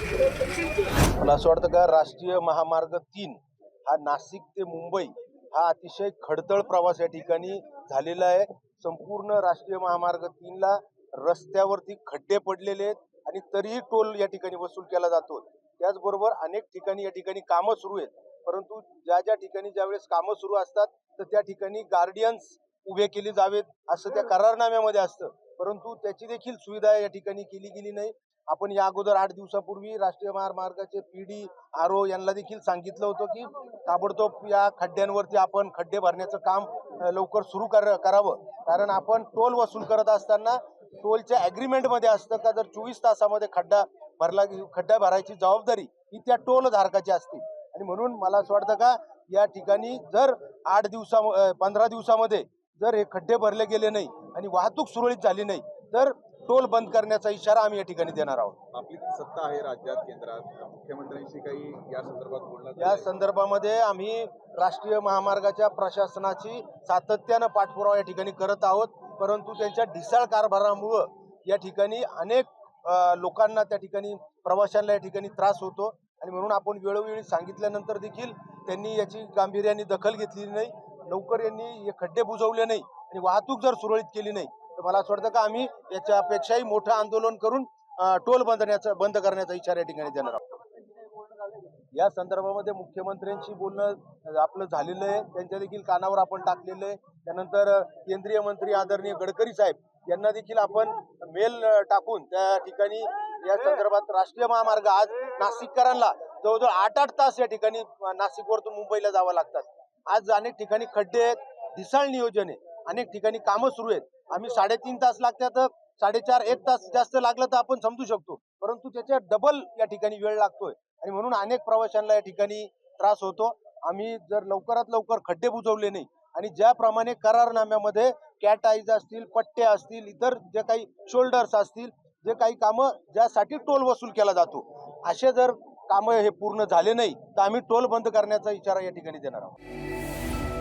मला असं वाटतं का राष्ट्रीय महामार्ग तीन हा नाशिक ते मुंबई हा अतिशय खडतळ प्रवास या ठिकाणी झालेला आहे. संपूर्ण राष्ट्रीय महामार्ग तीनला रस्त्यावरती खड्डे पडलेले आहेत. आणि तरीही टोल या ठिकाणी वसूल केला जातो. त्याचबरोबर अनेक ठिकाणी या ठिकाणी कामं सुरू आहेत. परंतु ज्या ज्या ठिकाणी ज्यावेळेस कामं सुरू असतात तर त्या ठिकाणी गार्डियन्स उभे केले जावेत असं त्या करारनाम्यामध्ये असतं. परंतु त्याची देखील सुविधा या ठिकाणी केली गेली नाही. आपण या अगोदर आठ दिवसापूर्वी राष्ट्रीय महामार्गाचे पीडी आर ओ यांना देखील सांगितलं होतं की ताबडतोब या खड्ड्यांवरती आपण खड्डे भरण्याचं काम लवकर सुरू कर करावं. कारण आपण टोल वसूल करत असताना टोलच्या ऍग्रीमेंटमध्ये असतं का? जर चोवीस तासामध्ये खड्डा भरला खड्डा भरायची जबाबदारी ही त्या टोल धारकाची असते. आणि म्हणून मला असं वाटतं का या ठिकाणी जर आठ दिवसा पंधरा दिवसामध्ये जर हे खड्डे भरले गेले नाही आणि वाहतूक सुरळीत झाली नाही तर टोल बंद करण्याचा इशारा आम्ही या ठिकाणी देणार आहोत. आपली सत्ता आहे राज्यात केंद्रात. मुख्यमंत्र्यांशी काही या संदर्भात बोलण्यात या? संदर्भामध्ये आम्ही राष्ट्रीय महामार्गाच्या प्रशासनाची सातत्यानं पाठपुरावा या ठिकाणी करत आहोत. परंतु त्यांच्या ढिसाळ कारभारामुळं या ठिकाणी अनेक लोकांना त्या ठिकाणी प्रवाशांना या ठिकाणी त्रास होतो. आणि म्हणून आपण वेळोवेळी सांगितल्यानंतर देखील त्यांनी याची गांभीर्याने दखल घेतलेली नाही. लवकर यांनी हे खड्डे बुजवले नाही आणि वाहतूक जर सुरळीत केली नाही तर मला असं वाटतं का आम्ही याच्यापेक्षाही मोठं आंदोलन करून टोल बंदण्याचा बंद करण्याचा इशारा या ठिकाणी देणार आहोत. या संदर्भामध्ये मुख्यमंत्र्यांशी बोलणं आपलं झालेलं आहे. त्यांच्या देखील कानावर आपण टाकलेलं आहे. त्यानंतर केंद्रीय मंत्री आदरणीय गडकरी साहेब यांना देखील आपण मेल टाकून त्या ठिकाणी या संदर्भात राष्ट्रीय महामार्ग आज नाशिककरांना जवळजवळ आठ आठ तास या ठिकाणी नाशिकवरतून मुंबईला जावं लागतात. आज अनेक ठिकाणी खड्डे आहेत ढिसाळ नियोजन आहे. अनेक ठिकाणी कामं सुरू आहेत. आम्ही साडेतीन तास लागतात साडेचार एक तास जास्त लागलं तर आपण समजू शकतो. परंतु त्याच्या डबल या ठिकाणी वेळ लागतोय. आणि म्हणून अनेक प्रवाशांना या ठिकाणी त्रास होतो. आम्ही जर लवकरात लवकर खड्डे बुजवले नाही आणि ज्याप्रमाणे करारनाम्यामध्ये कॅट आईज असतील पट्टे असतील इतर जे काही शोल्डर्स असतील जे काही कामं ज्यासाठी टोल वसूल केला जातो असे जर कामं हे पूर्ण झाले नाही तर आम्ही टोल बंद करण्याचा इशारा या ठिकाणी देणार आहोत.